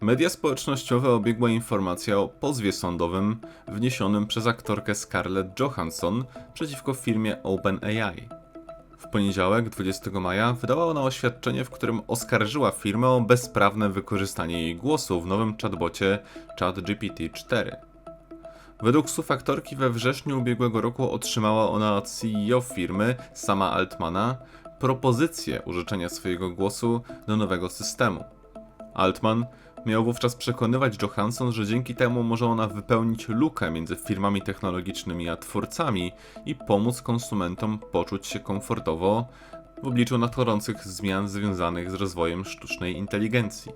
Media społecznościowe obiegła informacja o pozwie sądowym wniesionym przez aktorkę Scarlett Johansson przeciwko firmie OpenAI. W poniedziałek, 20 maja, wydała ona oświadczenie, w którym oskarżyła firmę o bezprawne wykorzystanie jej głosu w nowym chatbocie ChatGPT-4. Według słów aktorki we wrześniu ubiegłego roku otrzymała ona od CEO firmy, sama Altmana, propozycję użyczenia swojego głosu do nowego systemu. Altman miał wówczas przekonywać Johansson, że dzięki temu może ona wypełnić lukę między firmami technologicznymi a twórcami i pomóc konsumentom poczuć się komfortowo w obliczu nadchodzących zmian związanych z rozwojem sztucznej inteligencji.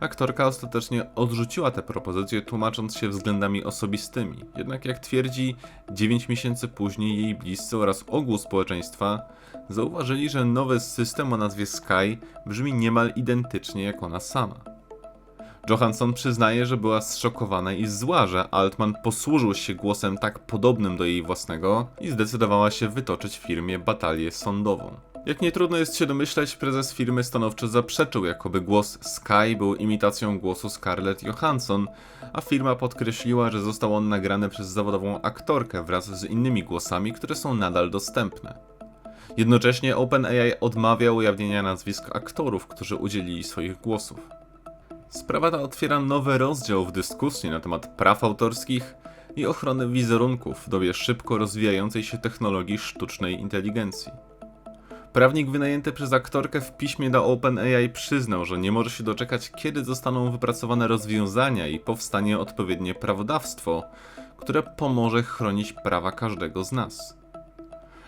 Aktorka ostatecznie odrzuciła tę propozycję, tłumacząc się względami osobistymi. Jednak jak twierdzi, 9 miesięcy później jej bliscy oraz ogół społeczeństwa zauważyli, że nowy system o nazwie Sky brzmi niemal identycznie jak ona sama. Johansson przyznaje, że była zszokowana i zła, że Altman posłużył się głosem tak podobnym do jej własnego i zdecydowała się wytoczyć firmie batalię sądową. Jak nie trudno jest się domyśleć, prezes firmy stanowczo zaprzeczył, jakoby głos Sky był imitacją głosu Scarlett Johansson, a firma podkreśliła, że został on nagrany przez zawodową aktorkę wraz z innymi głosami, które są nadal dostępne. Jednocześnie OpenAI odmawia ujawnienia nazwisk aktorów, którzy udzielili swoich głosów. Sprawa ta otwiera nowy rozdział w dyskusji na temat praw autorskich i ochrony wizerunków w dobie szybko rozwijającej się technologii sztucznej inteligencji. Prawnik wynajęty przez aktorkę w piśmie do OpenAI przyznał, że nie może się doczekać, kiedy zostaną wypracowane rozwiązania i powstanie odpowiednie prawodawstwo, które pomoże chronić prawa każdego z nas.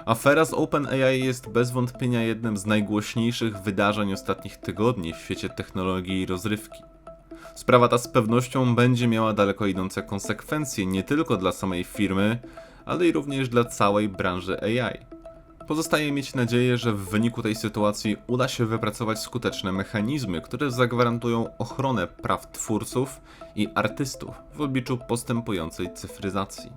Afera z OpenAI jest bez wątpienia jednym z najgłośniejszych wydarzeń ostatnich tygodni w świecie technologii i rozrywki. Sprawa ta z pewnością będzie miała daleko idące konsekwencje nie tylko dla samej firmy, ale i również dla całej branży AI. Pozostaje mieć nadzieję, że w wyniku tej sytuacji uda się wypracować skuteczne mechanizmy, które zagwarantują ochronę praw twórców i artystów w obliczu postępującej cyfryzacji.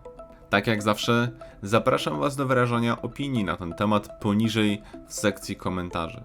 Tak jak zawsze, zapraszam Was do wyrażania opinii na ten temat poniżej w sekcji komentarzy.